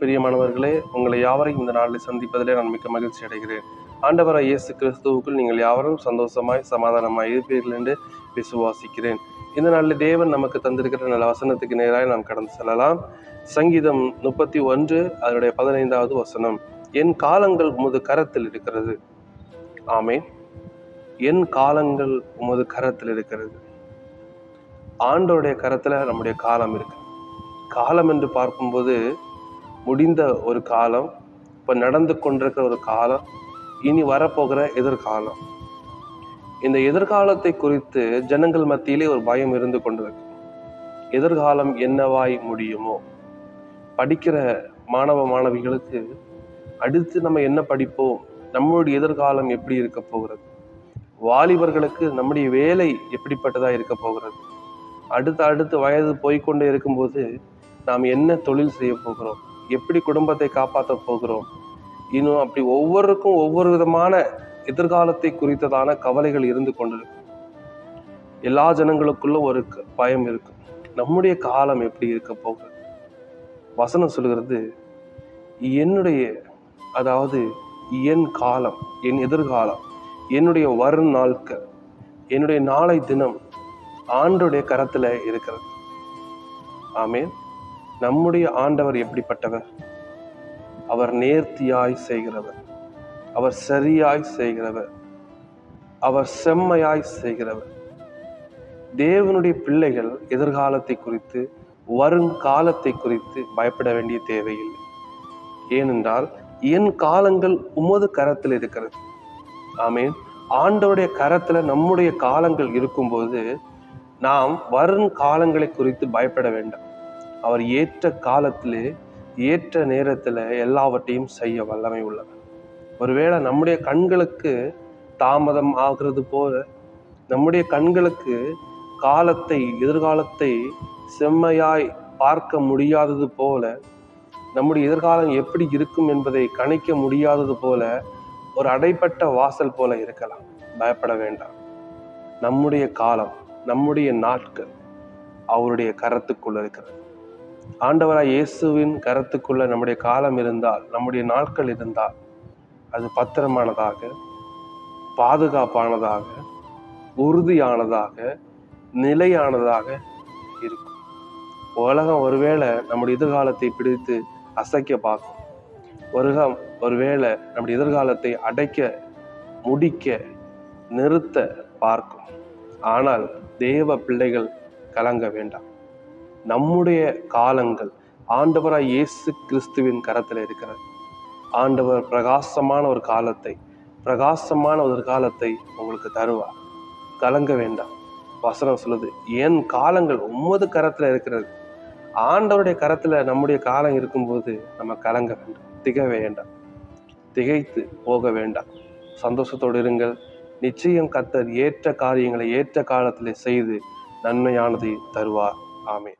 பிரியமானவர்களே உங்களை யாவரையும் இந்த நாளில் சந்திப்பதிலே நான் மிக்க மகிழ்ச்சி அடைகிறேன். ஆண்டவராய் இயேசு கிறிஸ்துவுக்குள் நீங்கள் யாவரும் சந்தோஷமாய் சமாதானமாய் இருப்பீர்கள் என்று விசுவாசிக்கிறேன். இந்த நாளில் தேவன் நமக்கு தந்திருக்கிற நல்ல வசனத்துக்கு நேராக நாம் கடந்து செல்லலாம். சங்கீதம் முப்பத்தி ஒன்று அதனுடைய பதினைந்தாவது வசனம். என் காலங்கள் உமது கரத்தில் இருக்கிறது. ஆமே என் காலங்கள் உமது கரத்தில் இருக்கிறது. ஆண்டோடைய கரத்தில் நம்முடைய காலம் இருக்கு. காலம் என்று பார்க்கும்போது முடிந்த ஒரு காலம் இப்போ நடந்து கொண்டிருக்கிற ஒரு காலம் இனி வரப்போகிற எதிர்காலம். இந்த எதிர்காலத்தை குறித்து ஜனங்கள் மத்தியிலே ஒரு பயம் இருந்து கொண்டிருக்கு. எதிர்காலம் என்னவாய் முடியுமோ? படிக்கிற மாணவ மாணவிகளுக்கு அடுத்து நம்ம என்ன படிப்போம்? நம்மளுடைய எதிர்காலம் எப்படி இருக்க போகிறது? வாலிபர்களுக்கு நம்முடைய வேலை எப்படிப்பட்டதாக இருக்க போகிறது? அடுத்து அடுத்து வயது போய்க்கொண்டே இருக்கும்போது நாம் என்ன தொழில் செய்ய போகிறோம்? எப்படி குடும்பத்தை காப்பாற்ற போகிறோம்? இன்னும் அப்படி ஒவ்வொருக்கும் ஒவ்வொரு விதமான எதிர்காலத்தை குறித்ததான கவலைகள் இருந்து கொண்டிருக்கும். எல்லா ஜனங்களுக்குள்ள ஒரு க- பயம் இருக்கும் நம்முடைய காலம் எப்படி இருக்க போகிறது வசனம் சொல்கிறது என்னுடைய அதாவது என் காலம் என் எதிர்காலம் என்னுடைய வரும் நாட்கள் என்னுடைய நாளை தினம் ஆண்டுடைய கரத்தில் இருக்கிறது. ஆமேன். நம்முடைய ஆண்டவர் எப்படிப்பட்டவர்? அவர் நேர்த்தியாய் செய்கிறவர். அவர் சரியாய் செய்கிறவர். அவர் செம்மையாய் செய்கிறவர். தேவனுடைய பிள்ளைகள் எதிர்காலத்தை குறித்து வருங்காலத்தை குறித்து பயப்பட வேண்டிய தேவையில்லை. ஏனென்றால் என் காலங்கள் உமது கரத்தில் இருக்கிறது. ஆமீன். ஆண்டவருடைய கரத்துல நம்முடைய காலங்கள் இருக்கும்போது நாம் வரும் காலங்களை குறித்து பயப்பட வேண்டாம். அவர் ஏற்ற காலத்திலே ஏற்ற நேரத்தில் எல்லாவற்றையும் செய்ய வல்லமை உள்ளவர். ஒருவேளை நம்முடைய கண்களுக்கு தாமதம் ஆகிறது போல நம்முடைய கண்களுக்கு காலத்தை எதிர்காலத்தை செம்மையாய் பார்க்க முடியாதது போல நம்முடைய எதிர்காலம் எப்படி இருக்கும் என்பதை கணிக்க முடியாதது போல ஒரு அடைப்பட்ட வாசல் போல இருக்கலாம். பயப்பட வேண்டாம். நம்முடைய காலம் நம்முடைய நாட்கள் அவருடைய கரத்துக்குள்ள இருக்கிறது. ஆண்டவராய் இயேசுவின் கரத்துக்குள்ள நம்முடைய காலம் இருந்தால் நம்முடைய நாட்கள் இருந்தால் அது பத்திரமானதாக பாதுகாப்பானதாக உறுதியானதாக நிலையானதாக இருக்கும். உலகம் ஒருவேளை நம்முடைய எதிர்காலத்தை பிடித்து அசைக்க பார்க்கும். உலகம் ஒருவேளை நம்முடைய எதிர்காலத்தை அடைக்க முடிக்க நிறுத்த பார்க்கும். ஆனால் தேவ பிள்ளைகள் கலங்க வேண்டாம். நம்முடைய காலங்கள் ஆண்டவராய் இயேசு கிறிஸ்துவின் கரத்தில் இருக்கிறது. ஆண்டவர் பிரகாசமான ஒரு காலத்தை பிரகாசமான ஒரு காலத்தை உங்களுக்கு தருவார். கலங்க வேண்டாம். வசனம் சொல்லுது என் காலங்கள் உமது கரத்தில் இருக்கிறது. ஆண்டவருடைய கரத்தில் நம்முடைய காலம் இருக்கும்போது நம்ம கலங்க வேண்டாம் திக வேண்டாம். திகைத்து போக வேண்டாம். சந்தோஷத்தோடு இருங்கள். நிச்சயம் கத்தர் ஏற்ற காரியங்களை ஏற்ற காலத்தில் செய்து நன்மையானதை தருவார். ஆமேன்.